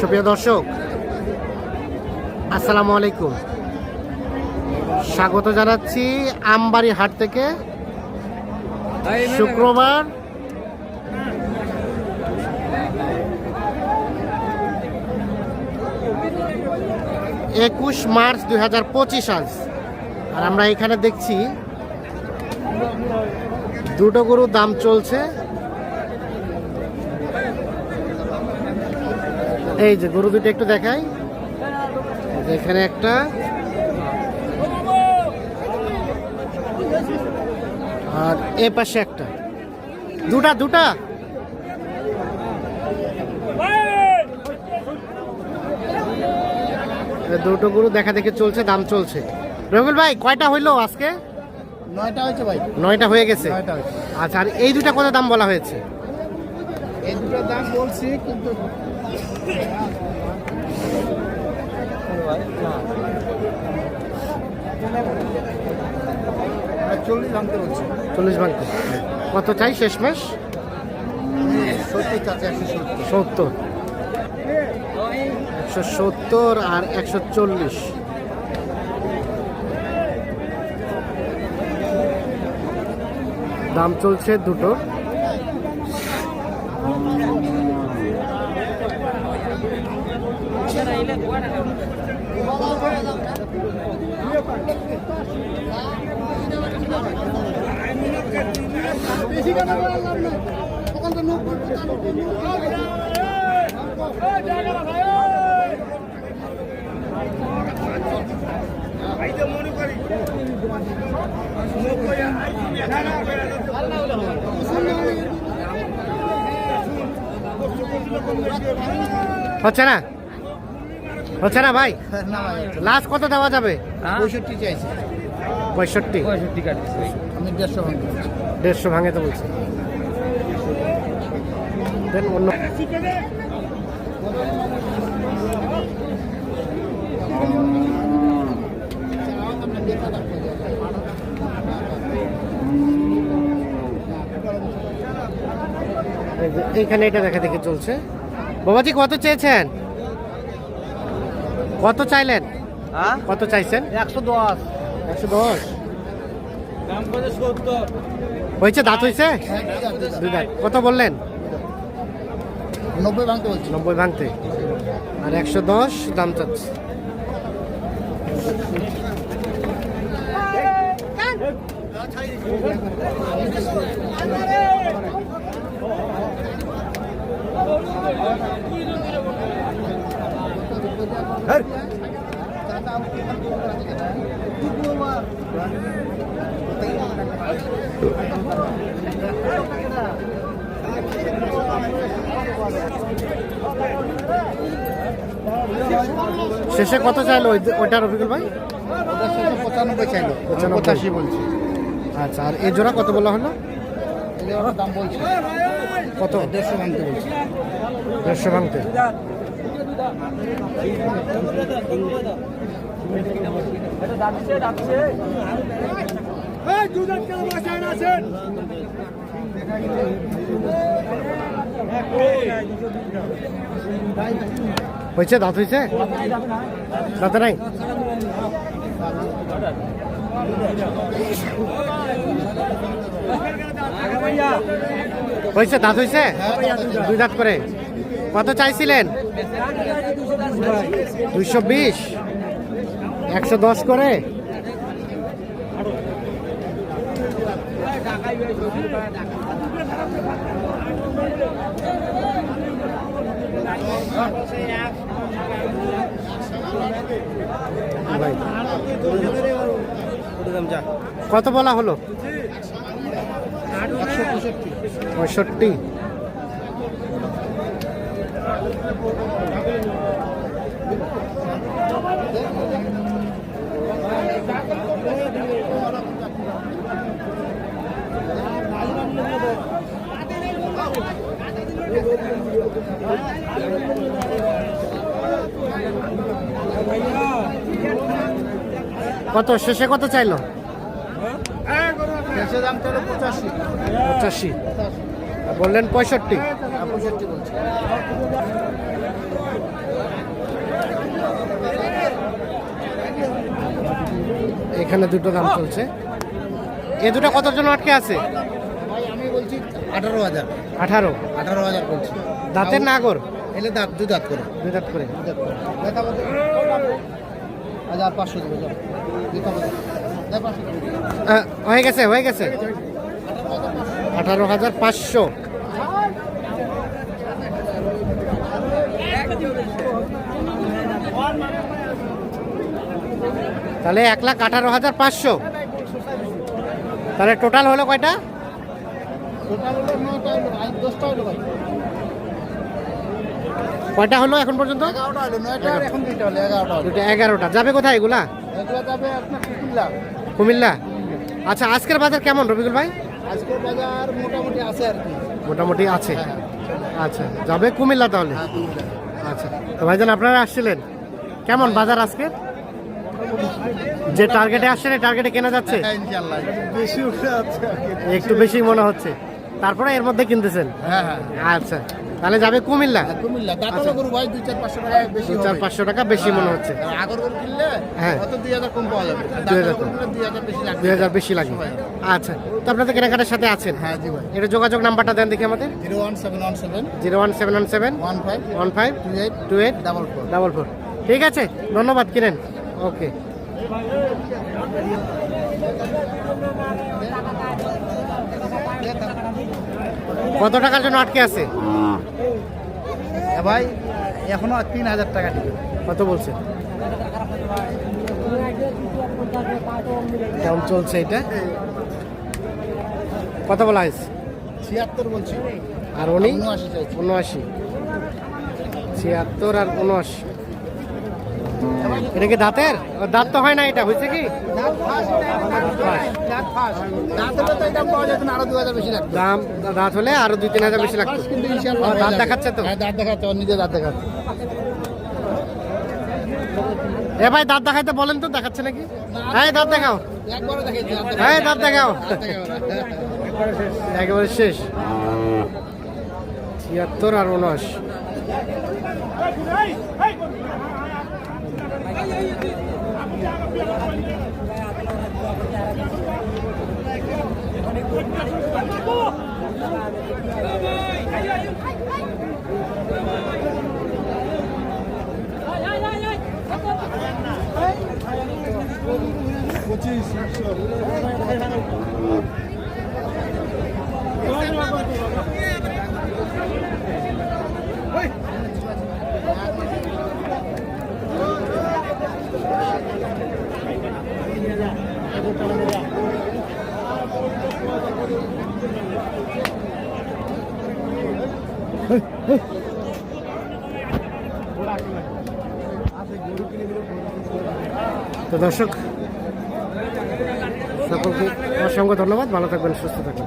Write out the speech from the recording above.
সুপ্রিয় দর্শক, আসসালামু আলাইকুম। স্বাগত জানাচ্ছি আমবাড়ি হাট থেকে। শুক্রবার। একুশ মার্চ দুই হাজার পঁচিশ আজ। আর আমরা এখানে দেখছি দুটো গরুর দাম চলছে। এই যে গরু দুটো একটু দেখাই। এখানে একটা। আর এ পাশে একটা। দুটা দুটা। দুটো গরু দেখা দেখে চলছে দাম চলছে। রবিউল ভাই কয়টা হইল আজকে? নয়টা হয়েছে ভাই। নয়টা হয়ে গেছে? আচ্ছা আর এই দুটা কত দাম বলা হয়েছে? এই দুটোর দাম বলছি কিন্তু চল্লিশ ভাঙতে বলছি। চল্লিশ ভাঙতে। কত চাই শেষ মাস? সত্তর একশো সত্তর। আর একশো চল্লিশ। দাম চলছে দুটো হচ্ছে না? হচ্ছে না ভাই? লাস্ট কত দেওয়া যাবে? পঁয়ষট্টি চাইছি। পঁয়ষট্টি। পঁয়ষট্টি আমি দেড়শো দেড়শো ভাঙে তো বলছে। দেন অন্য এইখানে এটা দেখা দেখে চলছে। বাবাজি কত চেয়েছেন? কত চাইলেন? হ্যাঁ? কত চাইছেন? একশো দশ। একশো দশ? হয়েছে দাঁত হয়েছে? দুই দাঁত কত বললেন? নব্বই ভাঙতে বলছি। নব্বই ভাঙতে। আর একশো দশ দাম চাচ্ছে। শেষে কত চাইলো ওই- ওইটা রফিকুল ভাই? পঁচানব্বই চাইলো। পঁচাশি বলছি। আচ্ছা আর এই জোড়া কত বলা হলো? দাম বলছি। কত? দেড়শো ভাঙতে বলছি। দেড়শো ভাঙতে। হয়েছে, দাঁত হয়েছে? দাঁতে নাই? হয়েছে, দাঁত হয়েছে? দুই দাঁত করে। কত চাইছিলেন? দুইশো বিশ। একশো দশ করে? কত বলা হলো? পঁয়ষট্টি। কত? শেষে কত চাইলো? পঁচাশি। বললেন পঁয়ষট্টি। হ্যাঁ, এখানে দুটো দাম চলছে। এ দুটো কত জন আটকে আছে? আমি বলছি হাজার। আঠারো। আঠারো হাজার বলছি। দাঁতের নাগর এলে দাঁত দু দাঁত করে। দু দাঁত করে। দু দাঁত করে। আর পাঁচশো দেবো হয়ে গেছে হয়ে গেছে। আঠারো হাজার পাঁচশো। তাহলে এক লাখ আঠারো হাজার পাঁচশো। তাহলে টোটাল হলো কয়টা? কয়টা হলো এখন পর্যন্ত? এগারোটা। যাবে কোথায় এগুলা? এগুলো যাবে আপনার কুকুল্লা কুমিল্লা? আচ্ছা আজকের বাজার কেমন রবিকুল ভাই? আজকের বাজার মোটামুটি আছে আর কি। মোটামুটি আছে? হ্যাঁ আচ্ছা যাবে কুমিল্লা তাহলে? হ্যাঁ আচ্ছা তো ভাইজান আপনারা আসছিলেন? কেমন বাজার আজকে? যে টার্গেটে আসছেন টার্গেটে কেনা যাচ্ছে? হ্যাঁ বেশি একটু বেশি মনে হচ্ছে। তারপরে এর মধ্যে কিনতেছেন? হ্যাঁ হ্যাঁ। আচ্ছা। তাহলে যাবে কুমিল্লা? কুমিল্লা। দাঁতলা গরু ভাই দুই চার পাঁচশো টাকা বেশি চার পাঁচশো টাকা বেশি মনে হচ্ছে। আগর গরু কিনলে হ্যাঁ। অত দুই হাজার কম পাওয়া যাবে। আর 2000 দাঁতলা কম। গরু কিনলে দুই হাজার বেশি লাগবে। দুই হাজার বেশি লাগে আচ্ছা তো আপনাদের কেনাকাটার সাথে আছেন? হ্যাঁ জি ভাই। এটা যোগাযোগ নাম্বারটা দেন দেখি আমাদের। Zero one seven one seven zero one seven one seven one five one five two eight two eight double four. Double four. ঠিক আছে ধন্যবাদ কিনেন। ওকে। কত টাকার জন্য আটকে আছে? ভাই এখনও তিন হাজার টাকা দিবে কত বলছে? কেমন চলছে এটা? কত বলা হয়েছে? ছিয়াত্তর বলছি। আর উনি? উনআশি উনআশি। ছিয়াত্তর আর উনআশি। এটা কি দাঁতের? দাঁত তো হয় না এটা হয়েছে কি? দাঁত দাঁত হলে তো এটা পাওয়া যেত না আরও দু হাজার বেশি লাগবে দাম দাঁত হলে আরও দুই তিন হাজার বেশি লাগতো। হয়ে দাঁত দেখাচ্ছে তো? দাঁত দেখাচ্ছে নিজে দাঁত দেখাচ্ছে। এ ভাই দাঁত দেখাইতে বলেন তো দেখাচ্ছে নাকি? হ্যাঁ দাঁত দেখাও। হ্যাঁ, দাঁত দেখাও। একেবারে শেষ। ছিয়াত্তর আর উনআশি তো দর্শক সকলকে অসংখ্য ধন্যবাদ। ভালো থাকবেন সুস্থ থাকবেন।